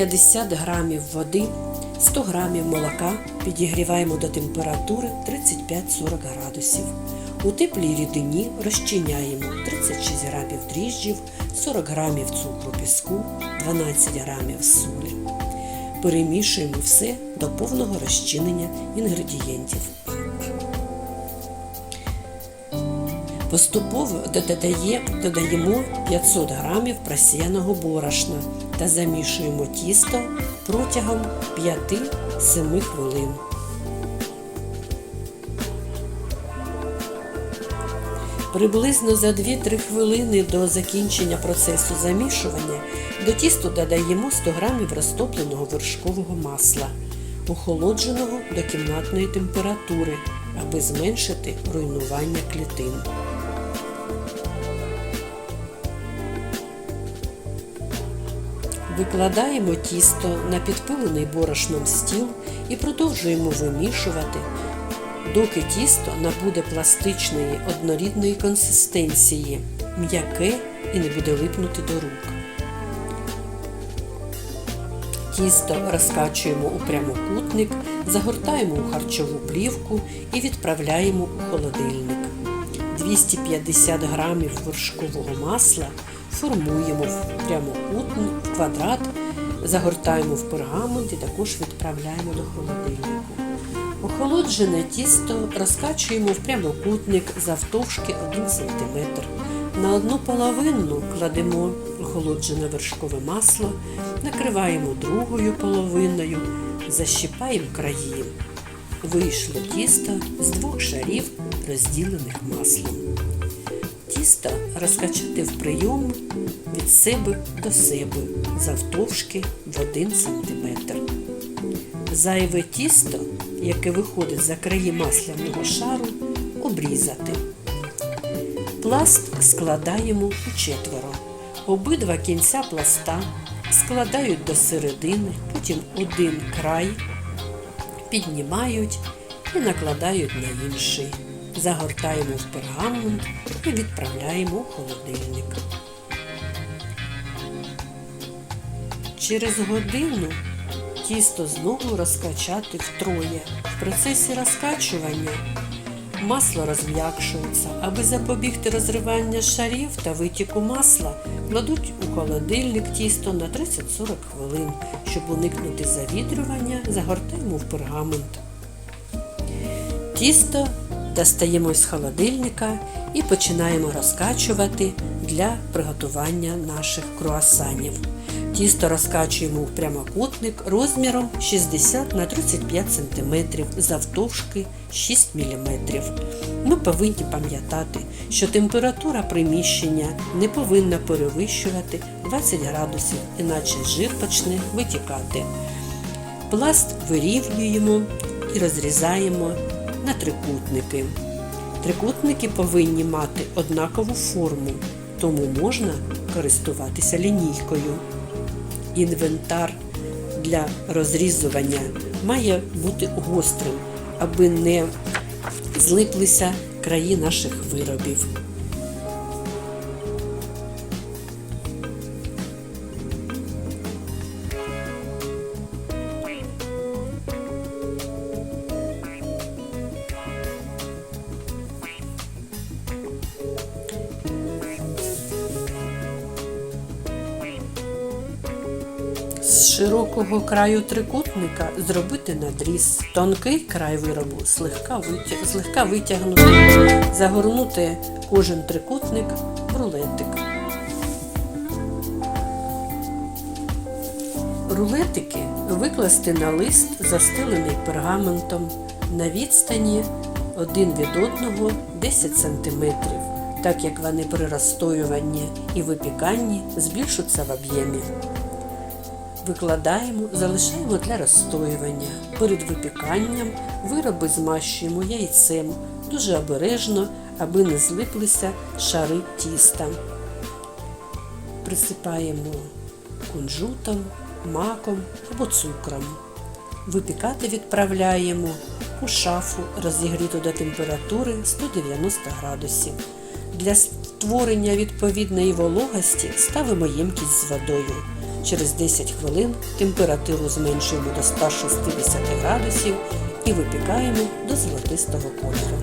50 грамів води, 100 грамів молока підігріваємо до температури 35-40 градусів. У теплій рідині розчиняємо 36 грамів дріжджів, 40 грамів цукру піску, 12 грамів солі. Перемішуємо все до повного розчинення інгредієнтів. Поступово додаємо 500 грамів просіяного борошна та замішуємо тісто протягом 5-7 хвилин. Приблизно за 2-3 хвилини до закінчення процесу замішування до тісту додаємо 100 грамів розтопленого вершкового масла, охолодженого до кімнатної температури, аби зменшити руйнування клітин. Викладаємо тісто на підпилений борошном стіл і продовжуємо вимішувати, доки тісто набуде пластичної однорідної консистенції, м'яке і не буде липнути до рук. Тісто розкачуємо у прямокутник, загортаємо у харчову плівку і відправляємо у холодильник. 250 грамів вершкового масла формуємо в прямокутник, в квадрат, загортаємо в пергамент і також відправляємо до холодильнику. Охолоджене тісто розкачуємо в прямокутник завтовшки 1 см. На одну половину кладемо охолоджене вершкове масло, накриваємо другою половиною, защипаємо краї. Вийшло тісто з двох шарів, розділених маслом. Тісто розкачати в прийом від себе до себе завтовшки в 1 см. Зайве тісто, яке виходить за краї масляного шару, обрізати. Пласт складаємо у четверо. Обидва кінця пласта складають до середини, потім один край піднімають і накладають на інший. Загортаємо в пергамент і відправляємо у холодильник. Через годину тісто знову розкачати втроє. В процесі розкачування масло розм'якшується. Аби запобігти розривання шарів та витіку масла, кладуть у холодильник тісто на 30-40 хвилин. Щоб уникнути завітрювання, загортаємо в пергамент. Тісто достаємо з холодильника і починаємо розкачувати для приготування наших круасанів. Тісто розкачуємо в прямокутник розміром 60 на 35 см завтовшки 6 мм. Ми повинні пам'ятати, що температура приміщення не повинна перевищувати 20 градусів, іначе жир почне витікати. Пласт вирівнюємо і розрізаємо на трикутники. Трикутники повинні мати однакову форму, тому можна користуватися лінійкою. Інвентар для розрізування має бути гострим, аби не злиплися краї наших виробів. Широкого краю трикутника зробити надріз, тонкий край виробу слегка, витяг... злегка витягнути, загорнути кожен трикутник в рулетик. Рулетики викласти на лист, застелений пергаментом на відстані один від одного 10 см, так як вони при розстоюванні і випіканні збільшуться в об'ємі. Викладаємо, залишаємо для розстоювання. Перед випіканням вироби змащуємо яйцем дуже обережно, аби не злиплися шари тіста. Присипаємо кунжутом, маком або цукром. Випікати відправляємо у шафу, розігріту до температури 190 градусів. Для створення відповідної вологості ставимо ємкість з водою. Через 10 хвилин температуру зменшуємо до 160 градусів і випікаємо до золотистого кольору.